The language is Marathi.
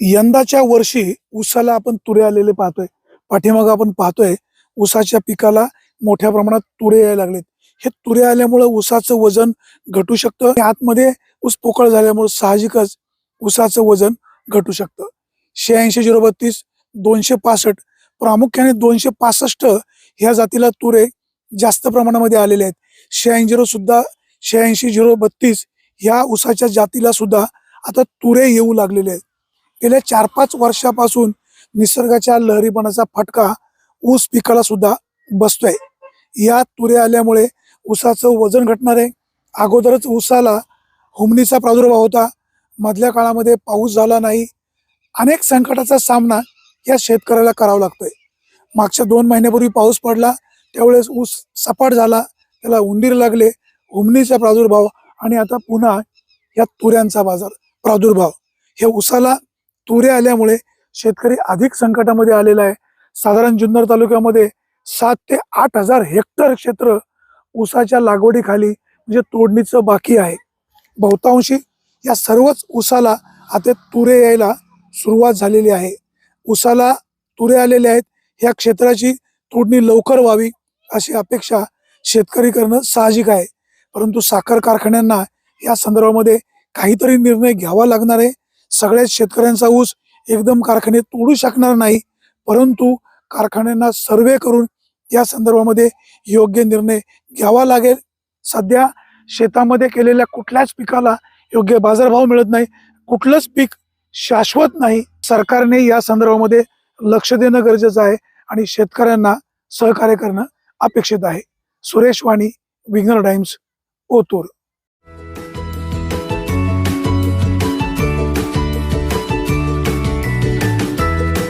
यंदाच्या वर्षी ऊसाला आपण तुरे आलेले पाहतोय. पाठीमागं आपण पाहतोय ऊसाच्या पिकाला मोठ्या प्रमाणात तुरे यायला लागलेत. हे तुरे आल्यामुळे ऊसाचं वजन घटू शकतं. आतमध्ये ऊस पोकळ झाल्यामुळे साहजिकच ऊसाचं वजन घटू शकतं. शहाऐंशी झिरो बत्तीस दोनशे पासष्ट प्रामुख्याने दोनशे पासष्ट ह्या जातीला तुरे जास्त प्रमाणामध्ये आलेले आहेत. शहाऐंशी झिरो सुद्धा शहाऐंशी झिरो बत्तीस ह्या ऊसाच्या जातीला सुद्धा आता तुरे येऊ लागलेले आहेत. गेल्या चार पाच वर्षापासून निसर्गाच्या लहरीपणाचा फटका ऊस पिकाला सुद्धा बसतोय. या तुरे आल्यामुळे ऊसाचं वजन घटणार आहे. अगोदरच ऊसाला हुमणीचा प्रादुर्भाव होता. मधल्या काळामध्ये पाऊस झाला नाही. अनेक संकटाचा सामना या शेतकऱ्याला करावा लागतोय. मागच्या दोन महिन्यापूर्वी पाऊस पडला त्यावेळेस ऊस सपाट झाला त्याला उंदीर लागले हुमणीचा प्रादुर्भाव आणि आता पुन्हा या तुऱ्यांचा बाजार प्रादुर्भाव. हे ऊसाला तुरे आल्यामुळे शेतकरी अधिक संकटामध्ये आलेला आहे. साधारण जुन्नर तालुक्यामध्ये सात ते आठ हजार हेक्टर क्षेत्र ऊसाच्या लागवडीखाली म्हणजे तोडणीचं बाकी आहे. बहुतांशी या सर्वच ऊसाला आता तुरे यायला सुरुवात झालेली आहे. ऊसाला तुरे आलेले आहेत. ह्या क्षेत्राची तोडणी लवकर व्हावी अशी अपेक्षा शेतकरी करणं साहजिक आहे. परंतु साखर कारखान्यांना या संदर्भामध्ये काहीतरी निर्णय घ्यावा लागणार आहे. सगळ्याच शेतकऱ्यांचा ऊस एकदम कारखाने तोडू शकणार नाही. परंतु कारखान्यांना सर्वे करून या संदर्भामध्ये योग्य निर्णय घ्यावा लागेल. सध्या शेतामध्ये केलेल्या कुठल्याच पिकाला योग्य बाजारभाव मिळत नाही. कुठलंच पीक शाश्वत नाही. सरकारने या संदर्भामध्ये लक्ष देणं गरजेचं आहे आणि शेतकऱ्यांना सहकार्य करणं अपेक्षित आहे. सुरेश वाणी विघ्नर टाइम्स ओतूर.